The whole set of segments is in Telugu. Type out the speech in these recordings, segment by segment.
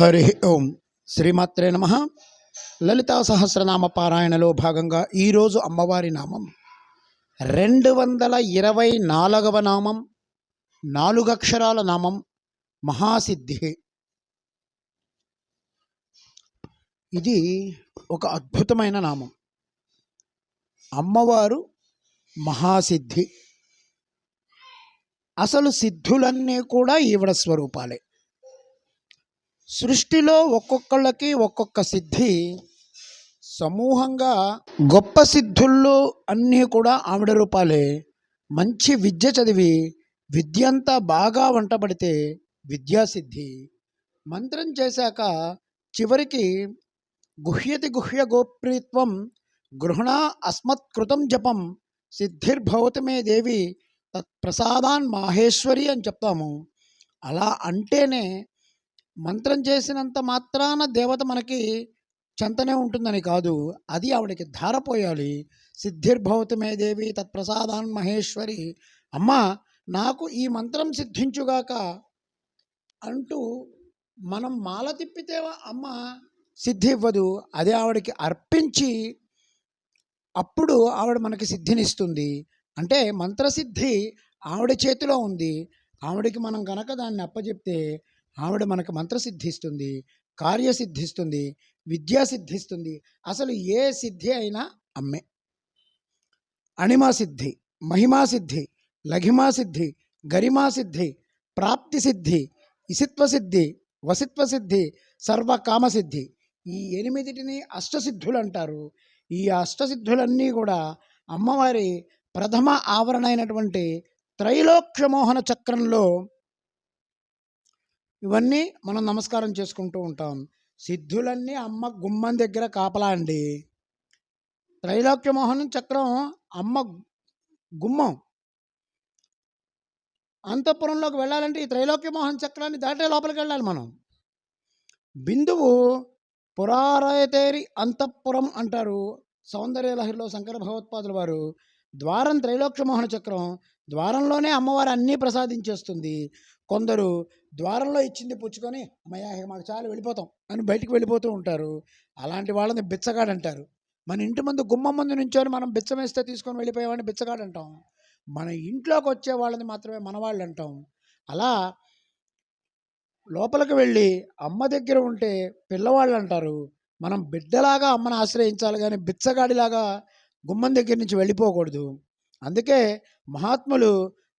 హరి ఓం శ్రీమాత్రే నమ. లలితా సహస్రనామ పారాయణలో భాగంగా ఈరోజు అమ్మవారి నామం. రెండు వందల ఇరవై నాలుగవ నామం నాలుగు అక్షరాల నామం మహాసిద్ధి. ఇది ఒక అద్భుతమైన నామం. అమ్మవారు మహాసిద్ధి. అసలు సిద్ధులన్నీ కూడా ఈవిడ స్వరూపాలే. సృష్టిలో ఒక్కొక్కళ్ళకి ఒక్కొక్క సిద్ధి. సమూహంగా గొప్ప సిద్ధుల్లో అన్నీ కూడా ఆవిడ రూపాలే. మంచి విద్య చదివి విద్యంతా బాగా వంటపడితే విద్యాసిద్ధి మంత్రం చేశాక చివరికి గుహ్యతి గుహ్య గోప్రీత్వం గృహణ అస్మత్కృతం జపం సిద్ధిర్భవతి మే దేవి తత్ప్రసాదాన్ మాహేశ్వరి అని చెప్తాము. అలా అంటేనే మంత్రం చేసినంత మాత్రాన దేవత మనకి చెంతనే ఉంటుందని కాదు. అది ఆవిడకి ధారపోయాలి. సిద్ధిర్భవతమే దేవి తత్ప్రసాదాన్ మహేశ్వరి. అమ్మ నాకు ఈ మంత్రం సిద్ధించుగాక అంటూ మనం మాల తిప్పితే అమ్మ సిద్ధి ఇవ్వదు. అదే ఆవిడకి అర్పించి అప్పుడు ఆవిడ మనకి సిద్ధినిస్తుంది. అంటే మంత్రసిద్ధి ఆవిడ చేతిలో ఉంది. ఆవిడకి మనం కనుక దాన్ని అప్పచెప్తే ఆవిడ మనకు మంత్రసిద్ధిస్తుంది కార్యసిద్ధిస్తుంది విద్యా సిద్ధిస్తుంది అసలు ఏ సిద్ధి అయినా అమ్మే. అణిమా సిద్ధి మహిమా సిద్ధి లఘిమా సిద్ధి గరిమా సిద్ధి ప్రాప్తి సిద్ధి ఇసిత్వ సిద్ధి వసిత్వ సిద్ధి సర్వకామ సిద్ధి ఈ ఎనిమిదిటిని అష్టసిద్ధులు అంటారు ఈ అష్టసిద్ధులన్నీ కూడా అమ్మవారి ప్రథమ ఆవరణ అయినటువంటి త్రైలోక్యమోహన చక్రంలో ఇవన్నీ మనం నమస్కారం చేసుకుంటూ ఉంటాం. సిద్ధులన్నీ అమ్మ గుమ్మం దగ్గర కాపలా అండి. త్రైలోక్యమోహనం చక్రం అమ్మ గుమ్మం. అంతఃపురంలోకి వెళ్ళాలంటే ఈ త్రైలోక్యమోహన చక్రాన్ని దాటే లోపలికి వెళ్ళాలి మనం. బిందువు పురారయతేరి అంతఃపురం అంటారు. సౌందర్య లహరిలో శంకర భగవత్పాదుల వారు. ద్వారం త్రైలోక్యమోహన చక్రం ద్వారంలోనే అమ్మవారు అన్నీ ప్రసాదించేస్తుంది. కొందరు ద్వారంలో ఇచ్చింది పుచ్చుకొని అమ్మయ్యా మాకు చాలు వెళ్ళిపోతాం అని బయటికి వెళ్ళిపోతూ ఉంటారు. అలాంటి వాళ్ళని బిచ్చగాడు అంటారు మన ఇంటి ముందు గుమ్మం ముందు నుంచొని మనం బిచ్చమేస్తే తీసుకొని వెళ్ళిపోయేవాడిని బిచ్చగాడు అంటాం మన ఇంట్లోకి వచ్చే వాళ్ళని మాత్రమే మనవాళ్ళు అంటాం అలా లోపలికి వెళ్ళి అమ్మ దగ్గర ఉంటే పిల్లవాళ్ళు అంటారు మనం బిడ్డలాగా అమ్మను ఆశ్రయించాలి కానీ బిచ్చగాడిలాగా గుమ్మం దగ్గర నుంచి వెళ్ళిపోకూడదు. అందుకే మహాత్ములు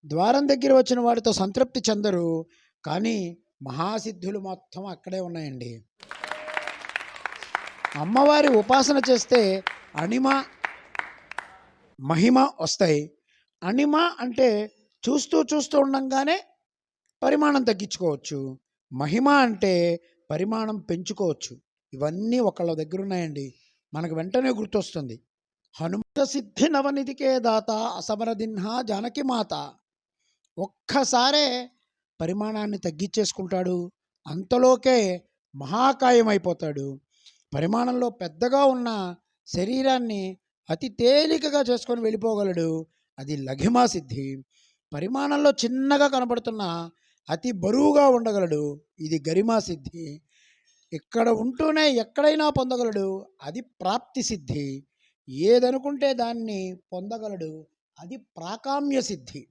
ద్వారం దగ్గర వచ్చిన వాడితో సంతృప్తి చెందరు కానీ మహాసిద్ధులు మొత్తం అక్కడే ఉన్నాయండి. అమ్మవారి ఉపాసన చేస్తే అణిమ మహిమ వస్తాయి. అణిమ అంటే చూస్తూ చూస్తూ ఉండంగానే పరిమాణం తగ్గించుకోవచ్చు. మహిమ అంటే పరిమాణం పెంచుకోవచ్చు. ఇవన్నీ ఒకళ్ళ దగ్గర ఉన్నాయండి. మనకు వెంటనే గుర్తొస్తుంది. హనుమత సిద్ధి నవనిధికే దాత అసమరదిన్హ జానకి మాత. ఒక్కసారే పరిమాణాన్ని తగ్గించేసుకుంటాడు. అంతలోకే మహాకాయమైపోతాడు. పరిమాణంలో పెద్దగా ఉన్న శరీరాన్ని అతి తేలికగా చేసుకొని వెళ్ళిపోగలడు. అది లఘిమా సిద్ధి. పరిమాణంలో చిన్నగా కనబడుతున్న అతి బరువుగా ఉండగలడు. ఇది గరిమా సిద్ధి. ఇక్కడ ఉంటూనే ఎక్కడైనా పొందగలడు. అది ప్రాప్తి సిద్ధి. ఏదనుకుంటే దాన్ని పొందగలడు. అది ప్రాకామ్య సిద్ధి.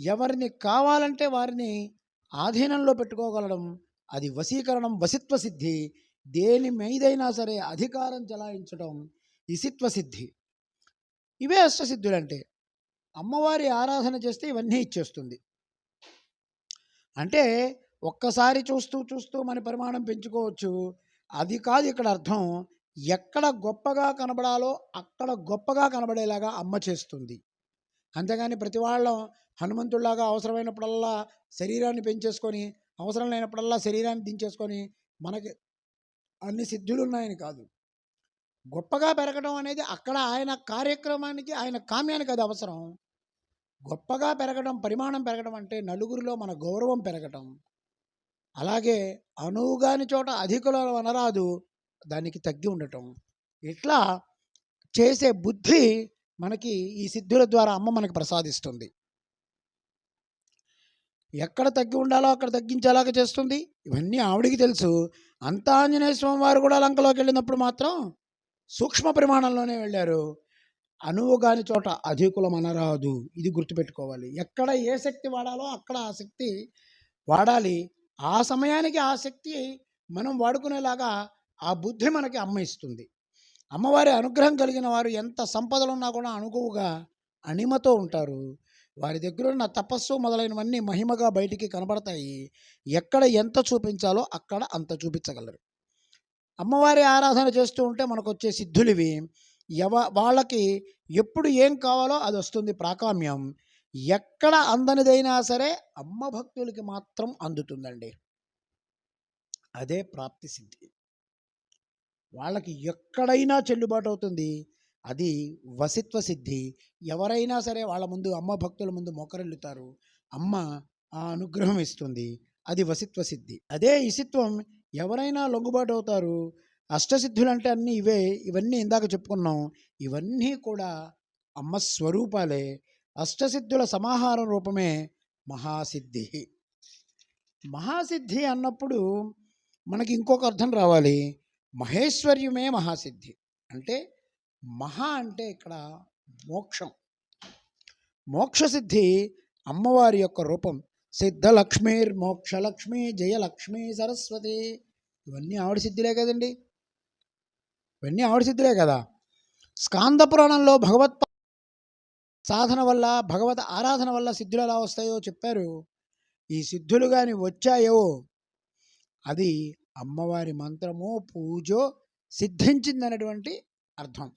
ఎవరిని కావాలంటే వారిని ఆధీనంలో పెట్టుకోగలడం అది వశీకరణం వసిత్వ సిద్ధి. దేని మీదైనా సరే అధికారం చెలాయించడం ఇసిత్వ సిద్ధి. ఇవే అష్టసిద్ధులు అంటే అమ్మవారి ఆరాధన చేస్తే ఇవన్నీ ఇచ్చేస్తుంది. అంటే ఒక్కసారి చూస్తూ చూస్తూ మన పరిమాణం పెంచుకోవచ్చు. అది కాదు ఇక్కడ అర్థం. ఎక్కడ గొప్పగా కనబడాలో అక్కడ గొప్పగా కనబడేలాగా అమ్మ చేస్తుంది. అంతేగాని ప్రతి వాళ్ళం హనుమంతుడిలాగా అవసరమైనప్పుడల్లా శరీరాన్ని పెంచేసుకొని అవసరం లేనప్పుడల్లా శరీరాన్ని దించేసుకొని మనకి అన్ని సిద్ధులు ఉన్నాయని కాదు. గొప్పగా పెరగడం అనేది అక్కడ ఆయన కార్యక్రమానికి ఆయన కామ్యానికి అది అవసరం. గొప్పగా పెరగడం పరిమాణం పెరగడం అంటే నలుగురిలో మన గౌరవం పెరగటం. అలాగే అనువుగాని చోట అధికుల అనరాదు దానికి తగ్గి ఉండటం. ఇట్లా చేసే బుద్ధి మనకి ఈ సిద్ధుల ద్వారా అమ్మ మనకి ప్రసాదిస్తుంది. ఎక్కడ తగ్గి ఉండాలో అక్కడ తగ్గించేలాగా చేస్తుంది. ఇవన్నీ ఆవిడికి తెలుసు. అంత ఆంజనేయ స్వామి వారు కూడా లంకలోకి వెళ్ళినప్పుడు మాత్రం సూక్ష్మ పరిమాణంలోనే వెళ్ళారు. అనువుగాని చోట అధికులం అనరాదు. ఇది గుర్తుపెట్టుకోవాలి. ఎక్కడ ఏ శక్తి వాడాలో అక్కడ ఆ శక్తి వాడాలి. ఆ సమయానికి ఆ శక్తి మనం వాడుకునేలాగా ఆ బుద్ధి మనకి అమ్మ ఇస్తుంది. అమ్మవారి అనుగ్రహం కలిగిన వారు ఎంత సంపదలు ఉన్నా కూడా అనుకువగా అణిమతో ఉంటారు. వారి దగ్గర ఉన్న తపస్సు మొదలైనవన్నీ మహిమగా బయటికి కనబడతాయి. ఎక్కడ ఎంత చూపించాలో అక్కడ అంత చూపించగలరు. అమ్మవారి ఆరాధన చేస్తూ ఉంటే మనకు వచ్చే సిద్ధులివి ఎవ వాళ్ళకి ఎప్పుడు ఏం కావాలో అది వస్తుంది ప్రాకామ్యం. ఎక్కడ అందనిదైనా సరే అమ్మ భక్తులకి మాత్రం అందుతుందండి. అదే ప్రాప్తి సిద్ధి. వాళ్ళకి ఎక్కడైనా చెల్లుబాటు అవుతుంది. అది వసిత్వ సిద్ధి. ఎవరైనా సరే వాళ్ళ ముందు అమ్మ భక్తుల ముందు మొక్కరెళ్ళుతారు అమ్మ ఆ అనుగ్రహం ఇస్తుంది. అది వసిత్వ సిద్ధి. అదే ఇసిత్వం ఎవరైనా లొంగుబాటు అవుతారు. అష్టసిద్ధులు అంటే అన్నీ ఇవే. ఇవన్నీ ఇందాక చెప్పుకున్నాం. ఇవన్నీ కూడా అమ్మ స్వరూపాలే. అష్టసిద్ధుల సమాహారం రూపమే మహాసిద్ధి. మహాసిద్ధి అన్నప్పుడు మనకి ఇంకొక అర్థం రావాలి. మహేశ్వర్యమే మహాసిద్ధి. అంటే మహా అంటే ఇక్కడ మోక్షం. మోక్షసిద్ధి అమ్మవారి యొక్క రూపం. సిద్ధలక్ష్మీర్ మోక్షలక్ష్మి జయలక్ష్మి సరస్వతి. ఇవన్నీ ఆవిడ సిద్ధులే కదండి. ఇవన్నీ ఆవిడ సిద్ధులే కదా. స్కాంద పురాణంలో భగవత్ సాధన వల్ల భగవత్ ఆరాధన వల్ల సిద్ధులు ఎలా వస్తాయో చెప్పారు. ఈ సిద్ధులు కానీ వచ్చాయో అది అమ్మవారి మంత్రమో పూజో సిద్ధించిందనేటువంటి అర్థం.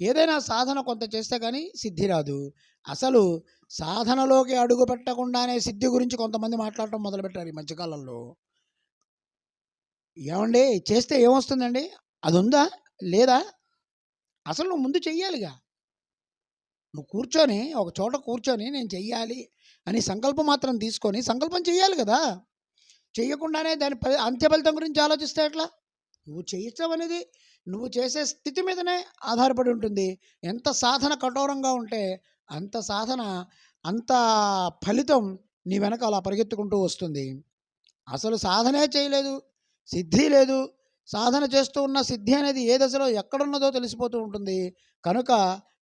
ఏదైనా సాధన కొంత చేస్తే కానీ సిద్ధి రాదు. అసలు సాధనలోకి అడుగు పెట్టకుండానే సిద్ధి గురించి కొంతమంది మాట్లాడటం మొదలుపెట్టారు ఈ మధ్యకాలంలో. ఏమండి? చేస్తే ఏమొస్తుందండి? అది ఉందా లేదా? అసలు నువ్వు ముందు చెయ్యాలిగా. నువ్వు కూర్చొని ఒక చోట కూర్చొని నేను చెయ్యాలి అని సంకల్పం మాత్రం తీసుకొని సంకల్పం చేయాలి కదా! చేయకుండానే దాని అంత్యఫలితం అంత్య ఫలితం గురించి ఆలోచిస్తే ఎట్లా? నువ్వు చేయటం అనేది నువ్వు చేసే స్థితి మీదనే ఆధారపడి ఉంటుంది. ఎంత సాధన కఠోరంగా ఉంటే అంత సాధన అంత ఫలితం నీ వెనక అలా పరిగెత్తుకుంటూ వస్తుంది. అసలు సాధనే చేయలేదు సిద్ధి లేదు. సాధన చేస్తూ ఉన్న సిద్ధి అనేది ఏ దశలో ఎక్కడున్నదో తెలిసిపోతూ ఉంటుంది. కనుక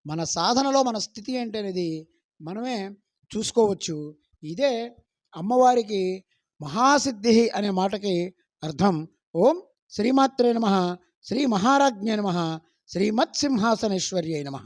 మన సాధనలో మన స్థితి ఏంటి అనేది మనమే చూసుకోవచ్చు. ఇదే అమ్మవారికి మహాసిద్ధి అనే మాటకి అర్థం ఓం శ్రీమాత్రే నమ శ్రీ మహారాజ్ఞ నమ శ్రీమత్సింహాసనేశ్వర్యై నమ